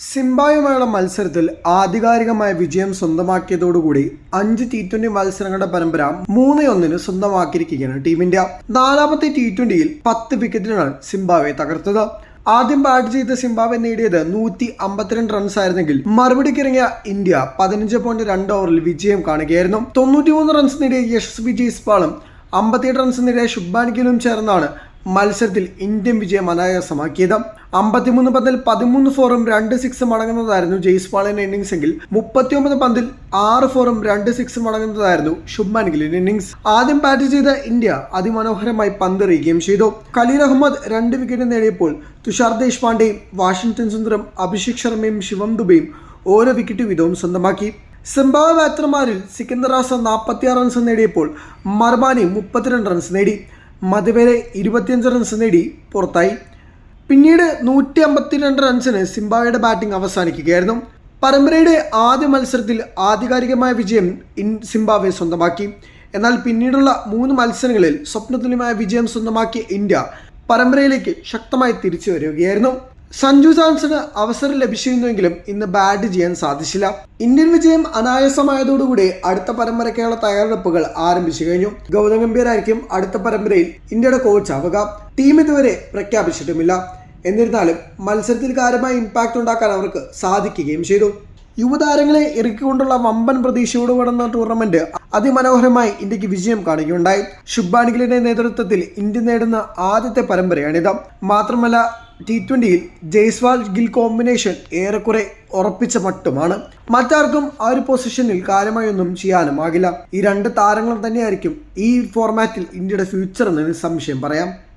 സിംബായുമായുള്ള മത്സരത്തിൽ ആധികാരികമായ വിജയം സ്വന്തമാക്കിയതോടുകൂടി അഞ്ച് ടി ട്വന്റി മത്സരങ്ങളുടെ പരമ്പര മൂന്ന് ഒന്നിന് സ്വന്തമാക്കിയിരിക്കുകയാണ് ടീം ഇന്ത്യ നാലാമത്തെ ടി ട്വന്റിയിൽ പത്ത് വിക്കറ്റിനാണ് സിംബാവെ തകർത്തത്. ആദ്യം ബാറ്റ് ചെയ്ത സിംബാബ്വെ നേടിയത് നൂറ്റി അമ്പത്തിരണ്ട് റൺസ് ആയിരുന്നെങ്കിൽ മറുപടിക്കിറങ്ങിയ ഇന്ത്യ പതിനഞ്ച് പോയിന്റ് രണ്ട് ഓവറിൽ വിജയം കാണുകയായിരുന്നു. തൊണ്ണൂറ്റിമൂന്ന് റൺസ് നേടിയ യശസ്വി ജയ്സ്പാളും അമ്പത്തിയെട്ട് റൺസ് നേടിയ ശുഭ്മാൻ ഗിലും ചേർന്നാണ് മത്സരത്തിൽ ഇന്ത്യൻ വിജയം അനായാസമാക്കിയത്. അമ്പത്തിമൂന്ന് പന്തിൽ പതിമൂന്ന് ഫോറും രണ്ട് സിക്സും അടങ്ങുന്നതായിരുന്നു ജയ്സ്പാളിന്റെ ഇന്നിംഗ്സ് എങ്കിൽ. മുപ്പത്തിയൊമ്പത് പന്തിൽ ആറ് ഫോറും രണ്ട് സിക്സും അടങ്ങുന്നതായിരുന്നു ശുഭ്മാൻ ഗില്ലിന്റെ ഇന്നിംഗ്സ് ആദ്യം ബാറ്റ് ചെയ്ത ഇന്ത്യ അതിമനോഹരമായി പന്തെറിയുകയും ചെയ്തു. ഖലീൽ അഹമ്മദ് രണ്ട് വിക്കറ്റ് നേടിയപ്പോൾ തുഷാർ ദേശ്പാണ്ഡെയും വാഷിംഗ്ടൺ സുന്ദറും അഭിഷേക് ശർമ്മയും ശിവം ദുബെയും ഓരോ വിക്കറ്റ് വീതവും സ്വന്തമാക്കി. സിംബാബ്വെ ബാറ്റർമാരിൽ സിക്കന്ദർ റാസ നാൽപ്പത്തിയാറ് റൺസ് നേടിയപ്പോൾ മർബാനി മുപ്പത്തിരണ്ട് റൺസ് നേടി. മധുവരെ ഇരുപത്തിയഞ്ച് റൺസ് നേടി പുറത്തായി. പിന്നീട് നൂറ്റി അമ്പത്തിരണ്ട് റൺസിന് സിംബാബ്വെയുടെ ബാറ്റിംഗ് അവസാനിക്കുകയായിരുന്നു. പരമ്പരയുടെ ആദ്യ മത്സരത്തിൽ ആധികാരികമായ വിജയം ഇൻ സിംബാബ്വെ സ്വന്തമാക്കി. എന്നാൽ പിന്നീടുള്ള മൂന്ന് മത്സരങ്ങളിൽ സ്വപ്നതുല്യമായ വിജയം സ്വന്തമാക്കിയ ഇന്ത്യ പരമ്പരയിലേക്ക് ശക്തമായി തിരിച്ചു വരികയായിരുന്നു. സഞ്ജു സാംസണ് അവസരം ലഭിച്ചിരുന്നുവെങ്കിലും ഇന്ന് ബാറ്റ് ചെയ്യാൻ സാധിച്ചില്ല. ഇന്ത്യൻ വിജയം അനായാസമായതോടുകൂടി അടുത്ത പരമ്പരയ്ക്കുള്ള തയ്യാറെടുപ്പുകൾ ആരംഭിച്ചു കഴിഞ്ഞു. ഗൗതം ഗംഭീർ ആയിരിക്കും അടുത്ത പരമ്പരയിൽ ഇന്ത്യയുടെ കോച്ച് ആവുക. ടീം ഇതുവരെ പ്രഖ്യാപിച്ചിട്ടുമില്ല. എന്നിരുന്നാലും മത്സരത്തിൽ കാര്യമായ ഇമ്പാക്റ്റ് ഉണ്ടാക്കാൻ അവർക്ക് സാധിക്കുകയും ചെയ്തു. യുവതാരങ്ങളെ ഇറക്കിക്കൊണ്ടുള്ള വമ്പൻ പ്രതീക്ഷയോട് കടന്ന ടൂർണമെന്റ് അതിമനോഹരമായി ഇന്ത്യയ്ക്ക് വിജയം കാണുകയുണ്ടായി. ശുഭ്മാൻ ഗില്ലിന്റെ നേതൃത്വത്തിൽ ഇന്ത്യ നേടുന്ന ആദ്യത്തെ പരമ്പരയാണിത്. മാത്രമല്ല ടി ട്വന്റിയിൽ ജയ്സ്വാൾ ഗിൽ കോമ്പിനേഷൻ ഏറെക്കുറെ ഉറപ്പിച്ച മട്ടുമാണ്. മറ്റാർക്കും ആ ഒരു പൊസിഷനിൽ കാര്യമായൊന്നും ചെയ്യാനും ആകില്ല. ഈ രണ്ട് താരങ്ങളും തന്നെയായിരിക്കും ഈ ഫോർമാറ്റിൽ ഇന്ത്യയുടെ ഫ്യൂച്ചർ എന്ന് സംശയം പറയാം.